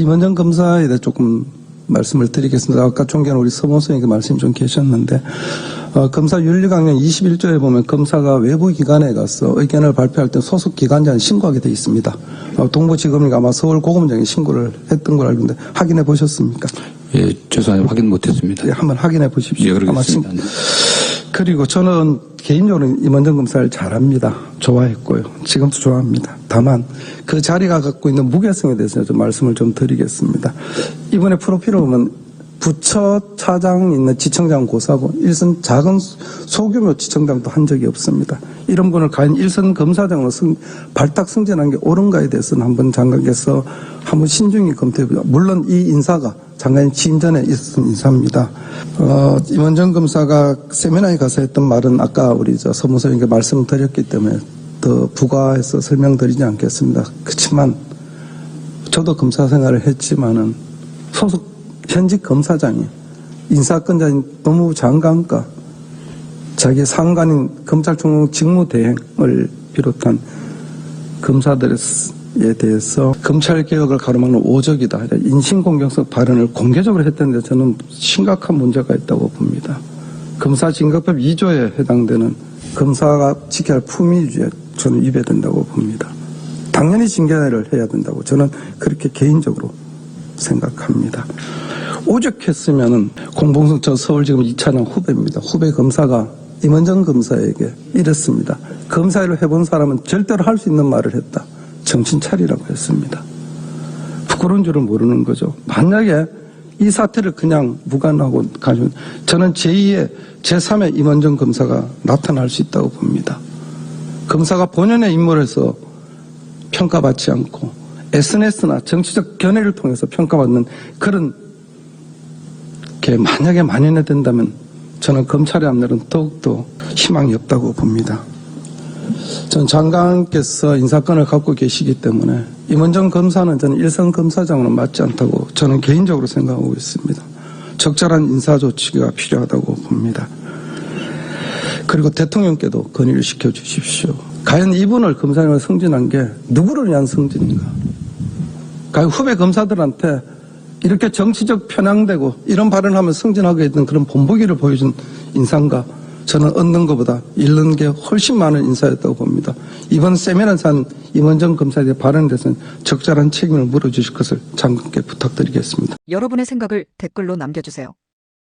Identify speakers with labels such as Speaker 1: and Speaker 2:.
Speaker 1: 임원정 검사에 대해 조금 말씀을 드리겠습니다. 아까 존경하는 우리 서모선에게 말씀이 좀 계셨는데, 어, 검사 윤리강령 21조에 보면 검사가 외부 기관에 가서 의견을 발표할 때 소속 기관장이 신고하게 돼 있습니다. 어, 동부지검이 아마 서울고검장에 신고를 했던 걸 알고 있는데 확인해 보셨습니까?
Speaker 2: 예, 죄송해요. 확인 못했습니다.
Speaker 1: 예, 한번 확인해 보십시오.
Speaker 2: 예,
Speaker 1: 아마 신-
Speaker 2: 그러겠습니다.
Speaker 1: 그리고 저는 개인적으로 임원정 검사를 잘합니다. 좋아했고요. 지금도 좋아합니다. 다만 그 자리가 갖고 있는 무게성에 대해서 좀 말씀을 좀 드리겠습니다. 이번에 프로필을 보면 부처 차장 있는 지청장 고사고 일선 작은 소규모 지청장도 한 적이 없습니다. 이런 분을 과연 일선 검사장으로 승- 발탁 승진한 게 옳은가에 대해서는 한번 장관께서 한번 신중히 검토해보자. 물론 이 인사가 장관님 취임 전에 있었던 인사입니다. 어, 임원정 검사가 세미나에 가서 했던 말은 아까 우리 저 서무서님께 말씀드렸기 때문에 더 부가해서 설명드리지 않겠습니다. 그렇지만 저도 검사 생활을 했지만은 소속 현직 검사장이 인사권자인 법무부 장관과 자기 상관인 검찰총장 직무대행을 비롯한 검사들 에 대해서 검찰 개혁을 가로막는 오적이다. 인신공격성 발언을 공개적으로 했던데 저는 심각한 문제가 있다고 봅니다. 검사진급법 2조에 해당되는 검사가 지켜야 할 품위주의에 저는 위배된다고 봅니다. 당연히 징계를 해야 된다고 저는 그렇게 개인적으로 생각합니다. 오죽했으면은 공봉성 저 서울지검 2차장 후배입니다. 후배 검사가 임원정 검사에게 이랬습니다. 검사를 해본 사람은 절대로 할 수 있는 말을 했다. 정신 차리라고 했습니다. 부끄러운 줄은 모르는 거죠. 만약에 이 사태를 그냥 무관하고 가지고 저는 제2의 제3의 임원정 검사가 나타날 수 있다고 봅니다. 검사가 본연의 인물에서 평가받지 않고 SNS나 정치적 견해를 통해서 평가받는 그런 게 만약에 만연해 된다면 저는 검찰의 앞날은 더욱더 희망이 없다고 봅니다. 전 장관께서 인사권을 갖고 계시기 때문에 임원정 검사는 저는 일선 검사장으로 맞지 않다고 저는 개인적으로 생각하고 있습니다. 적절한 인사 조치가 필요하다고 봅니다. 그리고 대통령께도 건의를 시켜 주십시오. 과연 이분을 검사장으로 승진한 게 누구를 위한 승진인가? 과연 후배 검사들한테 이렇게 정치적 편향되고 이런 발언하면 승진하게 했던 그런 본보기를 보여준 인사인가? 저는 얻는 것보다 잃는 게 훨씬 많은 인사였다고 봅니다. 이번 세미나에서 한 임원정 검사에 대해 발언에 대해서는 적절한 책임을 물어주실 것을 장관께 부탁드리겠습니다.
Speaker 3: 여러분의 생각을 댓글로 남겨주세요.